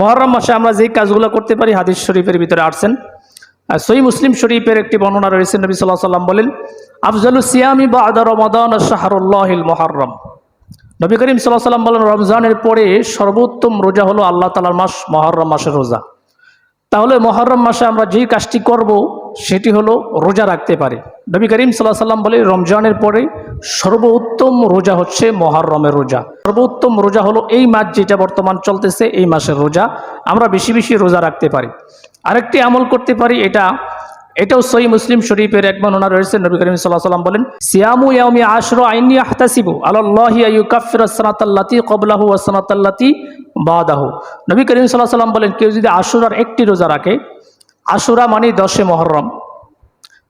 মহরম মাসে আমরা যেই কাজগুলো করতে পারি, হাদিস শরীফের ভিতরে আসছেন। সই মুসলিম শরীফের একটি বর্ণনা রয়েছে, নবী সাল্লাহ সাল্লাম বলেন, আফজালু সিয়ামি বা আদা রমাদান শাহরুল্লাহিল মহরম নবী করিম সাল্লাহ সাল্লাম বলেন, রমজানের পরে সর্বোত্তম রোজা হলো আল্লাহ তালার মাস মহরম মাসের রোজা। তাহলে মহরম মাসে আমরা যেই কাজটি করব সেটি হলো রোজা রাখতে পারে। নবী করিম সাল্লাহ সাল্লাম বলে, রমজানের পরে সর্বোত্তম রোজা হচ্ছে মহরমের রোজা। সর্বোত্তম রোজা হলো এই মাস যেটা বর্তমান চলতেছে, এই মাসের রোজা। আমরা বেশি বেশি রোজা রাখতে পারি। আরেকটি আমল করতে পারি এটা, এটাও সই মুসলিম শরীফের এক বর্ণনা রয়েছে, নবী করিম সাল্লাহ সাল্লাম বলেন, সিয়ামু ইয়ামি আশর আইনি আহতাসিবু আল্লাহি সানাতাল্লাতি কবলাহু ওয়াসানাতাল্লাতি বাদাহু। নবী করিম সাল্লাহ সাল্লাম বলেন, কেউ যদি আশুরার একটি রোজা রাখে আশুরা মানে দশে মহরম।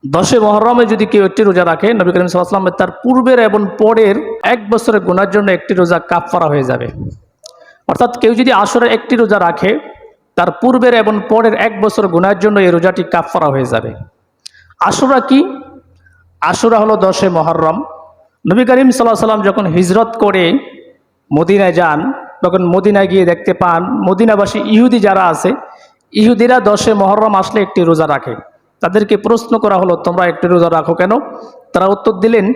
দশে মহরমে যদি কেউ একটি রোজা রাখে, নবী করিম সাল্লাহ তার পূর্বের এবং পরের এক বছরের গুণার জন্য একটি রোজা কাফারা হয়ে যাবে। অর্থাৎ কেউ যদি আসরের একটি রোজা রাখে, তার পূর্বের এবং পরের এক বছর গুনার জন্য এই রোজাটি কাফারা হয়ে যাবে। আশুরা কি? আশুরা হলো দশে মহরম। নবী করিম সাল্লাহ সাল্লাম যখন হিজরত করে মদিনায় যান, তখন মদিনায় গিয়ে দেখতে পান, মদিনাবাসী ইহুদি যারা আছে ইহুদিরা দশে মহরম আসলে একটি রোজা রাখে। তাদেরকে প্রশ্ন করা হলো, তোমরা একটি রোজা রাখো কেন? তারা উত্তর দিলেন,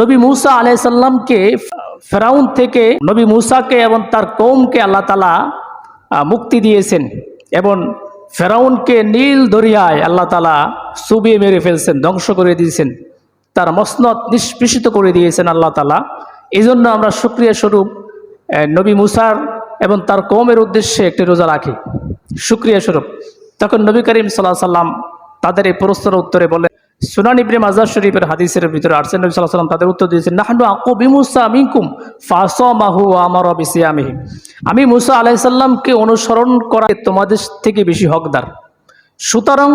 নবী মুসা আলাইসাল্লামকে ফেরাউন থেকে, নবী মুসাকে এবং তার কৌমকে আল্লাহ তালা মুক্তি দিয়েছেন এবং ফেরাউনকে নীল দরিয়ায় আল্লাহ তালা সুবিয়ে মেরে ফেলছেন, ধ্বংস করে দিয়েছেন। তার মসনত নিষ্পৃষিত করে দিয়েছেন আল্লাহ তালা এই জন্য আমরা সুক্রিয়া স্বরূপ নবী মুসার এবং তার কৌমের উদ্দেশ্যে একটি রোজা রাখি। সুক্রিয়া স্বরূপ। তখন নবী করিম সাল্লাহ সাল্লাম তাদের এই প্রশ্নের উত্তরে বলে, সুনান ইবনে মাজার শরীফের হাদিসের ভিতরে আরসেন নবী সাল্লাহ সাল্লাম, তাদের উত্তর দিয়েছেন, নাহানু আকু বিমুসা মিনকুম ফাসমাহু আমার বিসিয়ামিহি। আমি আমি মুসা আলাইসাল্লামকে অনুসরণ করা তোমাদের থেকে বেশি হকদার। সুতরাং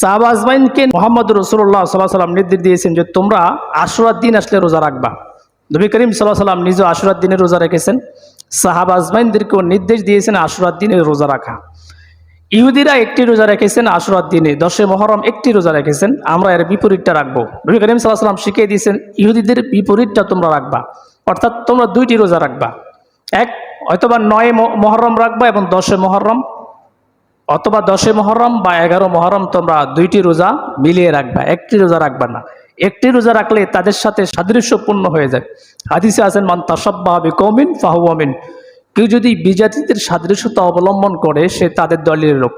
সাহাবা আজমাইনকে মোহাম্মদ রসুল্লাহ সাল্লাহ সাল্লাম নির্দেশ দিয়েছেন যে, তোমরা আশুরার দিন আসলে রোজা রাখবা। নবী করিম সাল্লাহ সাল্লাম নিজে আশুরার দিনে রোজা রেখেছেন। সাহাবা আজমাইনদেরকেও নির্দেশ দিয়েছেন আশুরার দিনে রোজা রাখা। ইহুদিরা একটি রোজা রেখেছেন আশুরার দিনে, দশে মহরম একটি রোজা রেখেছেন, আমরা এর বিপরীতটা রাখব। নবী করিম সাল্লাহ সাল্লাম শিখিয়ে দিয়েছেন, ইহুদিদের বিপরীতটা তোমরা রাখবা। অর্থাৎ তোমরা দুইটি রোজা রাখবা। এক অথবা নয় মহরম রাখবা এবং দশে মহরম, অথবা দশে মহরম বা এগারো মহরম তোমরা দুইটি রোজা মিলিয়ে রাখবা। একটি রোজা রাখবা না। একটি রোজা রাখলে তাদের সাথে সাদৃশ্যপূর্ণ হয়ে যায়। হাদিসে আছেন, মান তাসাব্বাহ কৌমিন ফাহু আমিন কেউ যদি বিজাতিদের সাদৃশ্যতা অবলম্বন করে সে তাদের দলের লোক।